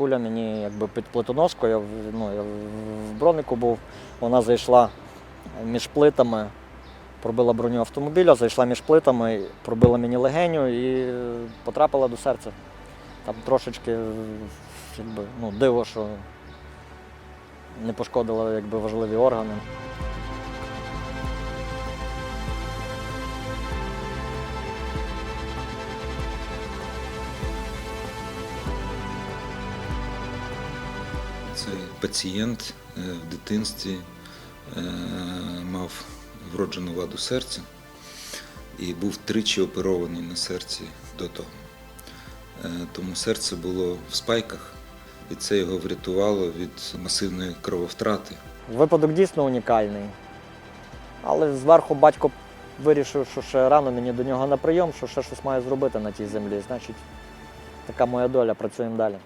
Куля мені якби під плитоноску, я, ну, я в бронику був, вона зайшла між плитами, пробила броню автомобіля, зайшла між плитами, пробила мені легеню і потрапила до серця. Там трошечки е, якби, ну, диво, що не пошкодила якби, важливі органи. Цей пацієнт е, в дитинстві е, мав вроджену ваду серця і був тричі оперований на серці до того. Е, Тому серце було в спайках, і це його врятувало від масивної крововтрати. Випадок дійсно унікальний. Але зверху батько вирішив, що ще рано мені до нього на прийом, що ще щось маю зробити на тій землі. Значить, така моя доля, працюємо далі.